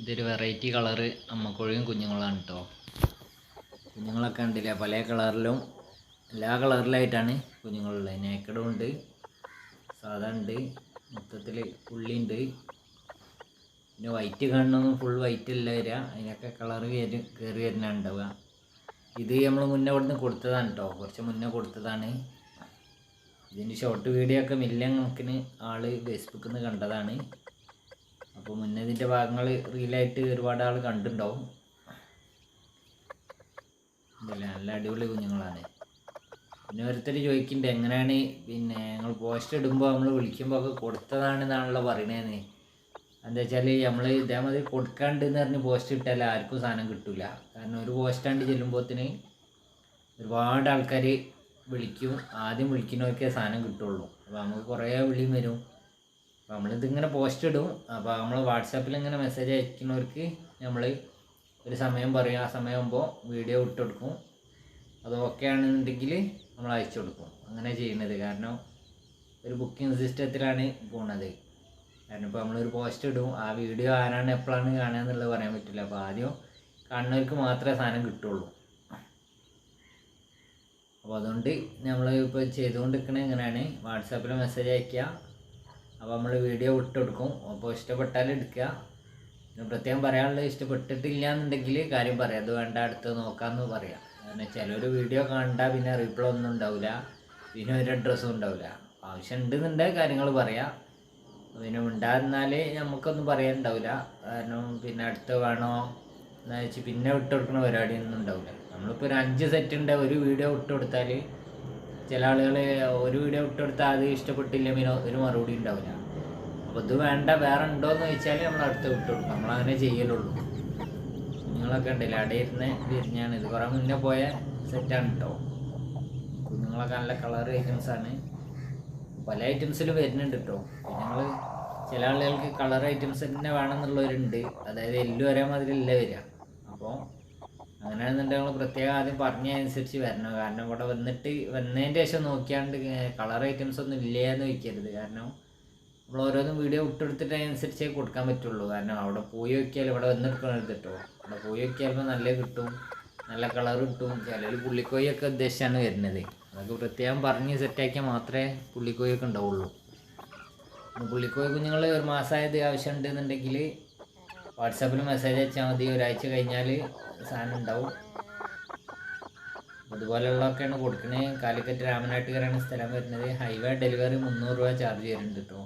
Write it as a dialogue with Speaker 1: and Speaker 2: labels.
Speaker 1: ഇതൊരു variety colour അമ്മക്കോഴിയും കുഞ്ഞുങ്ങളാണ് കേട്ടോ കുഞ്ഞുങ്ങളൊക്കെ ഉണ്ടല്ലേ പല കളറിലും എല്ലാ കളറിലായിട്ടാണ് കുഞ്ഞുങ്ങളുള്ളത്. നേക്കടും ഉണ്ട് സാധാ ഉണ്ട് മൊത്തത്തിൽ പുള്ളിയുണ്ട് പിന്നെ വൈറ്റ് കാണുന്നൊന്നും ഫുൾ വൈറ്റ് അല്ല വരിക. അതിനൊക്കെ കളറ് കയറി കയറി വരുന്ന ഉണ്ടാവുക ഇത് നമ്മൾ മുന്നേ ഇവിടുന്ന് കൊടുത്തതാണ് കേട്ടോ കുറച്ച് മുന്നേ കൊടുത്തതാണ്. ഇതിന്റെ ഷോർട്ട് വീഡിയോ ഒക്കെ മില്ലിയൻ കണക്കിന് ആൾ ഫേസ്ബുക്കിൽ നിന്ന് കണ്ടതാണ്. അപ്പോൾ മുന്നേ ഇതിന്റെ ഭാഗങ്ങൾ റീലായിട്ട് ഒരുപാട് ആൾ കണ്ടിട്ടുണ്ടാവും. നല്ല അടിപൊളി കുഞ്ഞുങ്ങളാണ്. പിന്നെ ഒരുത്തർ ചോദിക്കുന്നുണ്ട് എങ്ങനെയാണ്? പിന്നെ ഞങ്ങൾ പോസ്റ്റ് ഇടുമ്പോൾ നമ്മൾ വിളിക്കുമ്പോൾ ഒക്കെ കൊടുത്തതാണെന്നാണല്ലോ പറയണേന്ന്. എന്താ വെച്ചാൽ നമ്മൾ ഇതേമാതിരി കൊടുക്കാണ്ട് എന്ന് പറഞ്ഞ് പോസ്റ്റ് ഇട്ടാൽ ആർക്കും സാധനം കിട്ടില്ല കാരണം ഒരു പോസ്റ്റാണ്ട് ചെല്ലുമ്പോഴത്തിന് ഒരുപാട് ആൾക്കാർ വിളിക്കും. ആദ്യം വിളിക്കുന്നവർക്കേ സാധനം കിട്ടുള്ളൂ. അപ്പോൾ നമുക്ക് കുറേ വിളിയും വരും. അപ്പോൾ നമ്മളിതിങ്ങനെ പോസ്റ്റ് ഇടും. അപ്പോൾ നമ്മൾ വാട്സാപ്പിൽ ഇങ്ങനെ മെസ്സേജ് അയക്കുന്നവർക്ക് നമ്മൾ ഒരു സമയം പറയും. ആ സമയമാകുമ്പോൾ വീഡിയോ ഇട്ട് കൊടുക്കും അത് ഓക്കെ ആണെന്നുണ്ടെങ്കിൽ നമ്മൾ അയച്ചു കൊടുക്കും. അങ്ങനെ ചെയ്യുന്നത്. കാരണം ഒരു ബുക്കിംഗ് സിസ്റ്റത്തിലാണ് പോണത്. കാരണം ഇപ്പോൾ നമ്മളൊരു പോസ്റ്റ് ഇടും. ആ വീഡിയോ ആരാണ് എപ്പോഴാണ് കാണുക എന്നുള്ളത് പറയാൻ പറ്റില്ല. അപ്പോൾ ആദ്യം കാണുന്നവർക്ക് മാത്രമേ സാധനം കിട്ടുള്ളൂ. അപ്പോൾ അതുകൊണ്ട് നമ്മൾ ഇപ്പോൾ ചെയ്തുകൊണ്ടിരിക്കണത് എങ്ങനെയാണ് വാട്സാപ്പിൽ മെസ്സേജ് അയക്കുക അപ്പോൾ നമ്മൾ വീഡിയോ വിട്ടുകൊടുക്കും അപ്പോൾ ഇഷ്ടപ്പെട്ടാൽ എടുക്കുക. പ്രത്യേകം പറയാനുള്ളത് ഇഷ്ടപ്പെട്ടിട്ടില്ല എന്നുണ്ടെങ്കിൽ കാര്യം പറയാം. അത് വേണ്ട അടുത്ത് നോക്കാമെന്ന് പറയാം. കാരണം ചിലർ വീഡിയോ കണ്ടാൽ പിന്നെ റിപ്ലൈ ഒന്നും ഉണ്ടാവില്ല പിന്നെ ഒരു അഡ്രസ്സും ഉണ്ടാവില്ല ആവശ്യം ഉണ്ടെന്നുണ്ടെങ്കിൽ കാര്യങ്ങൾ പറയാം. പിന്നെ ഉണ്ടായിരുന്നാൽ നമുക്കൊന്നും പറയാനുണ്ടാവില്ല കാരണം പിന്നെ അടുത്ത് വേണോ എന്ന് വെച്ച് പിന്നെ വിട്ടുകൊടുക്കുന്ന പരിപാടിയൊന്നും ഉണ്ടാവില്ല നമ്മളിപ്പോൾ ഒരു അഞ്ച് സെറ്റ് ഉണ്ട് ഒരു വീഡിയോ വിട്ടുകൊടുത്താൽ ചില ആളുകൾ ഒരു വീഡിയോ ഇട്ടെടുത്ത് അത് ഇഷ്ടപ്പെട്ടില്ല പിന്നെ ഒരു മറുപടി ഉണ്ടാവില്ല. അപ്പോൾ ഇത് വേണ്ട വേറെ ഉണ്ടോ എന്ന് ചോദിച്ചാൽ നമ്മൾ അടുത്ത് വിട്ടുകൊടുക്കും നമ്മളങ്ങനെ ചെയ്യലുള്ളൂ. നിങ്ങളൊക്കെ ഉണ്ടല്ലോ അവിടെ ഇരുന്ന് വിരിഞ്ഞാണ്. ഇത് കുറേ മുന്നേ പോയ സെറ്റാണ് കേട്ടോ കുഞ്ഞുങ്ങളൊക്കെ നല്ല കളർ ഐറ്റംസാണ് പല ഐറ്റംസിൽ വരുന്നുണ്ട് കേട്ടോ നിങ്ങൾ ചില ആളുകൾക്ക് കളർ ഐറ്റംസ് തന്നെ വേണമെന്നുള്ളവരുണ്ട് അതായത് എല്ലാം ഒരേ മാതിരി അല്ല വരിക. അപ്പോൾ അങ്ങനെയാണെന്നുണ്ടെങ്കിൽ നമ്മൾ പ്രത്യേകം ആദ്യം പറഞ്ഞതനുസരിച്ച് വരണം. കാരണം ഇവിടെ വന്നിട്ട് വന്നതിന്റെ ശേഷം നോക്കിയാണ്ട് കളർ ഐറ്റംസ് ഒന്നും ഇല്ലയെന്ന് എന്ന് ചോദിക്കരുത് കാരണം നമ്മൾ ഓരോന്നും വീഡിയോ വിട്ടെടുത്തിട്ട് അതിനനുസരിച്ചേ കൊടുക്കാൻ പറ്റുള്ളൂ. കാരണം അവിടെ പോയി നോക്കിയാൽ ഇവിടെ വന്നിട്ട് കേട്ടോ. അവിടെ പോയി നോക്കിയാൽ നല്ല കിട്ടും. നല്ല കളർ കിട്ടും. ചിലർ പുള്ളിക്കോയൊക്കെ ഉദ്ദേശിച്ചാണ് വരുന്നത്. അതൊക്കെ പ്രത്യേകം പറഞ്ഞ് സെറ്റാക്കിയാൽ മാത്രമേ പുള്ളിക്കോയൊക്കെ ഉണ്ടാവുള്ളൂ. പുള്ളിക്കോയ് കുഞ്ഞുങ്ങൾ ഒരു മാസമായത് ആവശ്യമുണ്ട് എന്നുണ്ടെങ്കിൽ വാട്സാപ്പിൽ മെസ്സേജ് അയച്ചാൽ മതി. ഒരാഴ്ച കഴിഞ്ഞാൽ സാധനം ഉണ്ടാവും. അതുപോലെയുള്ളതൊക്കെയാണ് കൊടുക്കുന്നത് കാലിക്കറ്റ് രാമനാട്ടുകരാണ് സ്ഥലം വരുന്നത്. ഹൈവേ ഡെലിവറി മുന്നൂറ് രൂപ ചാർജ് ചെയ്യുന്നുണ്ട് കേട്ടോ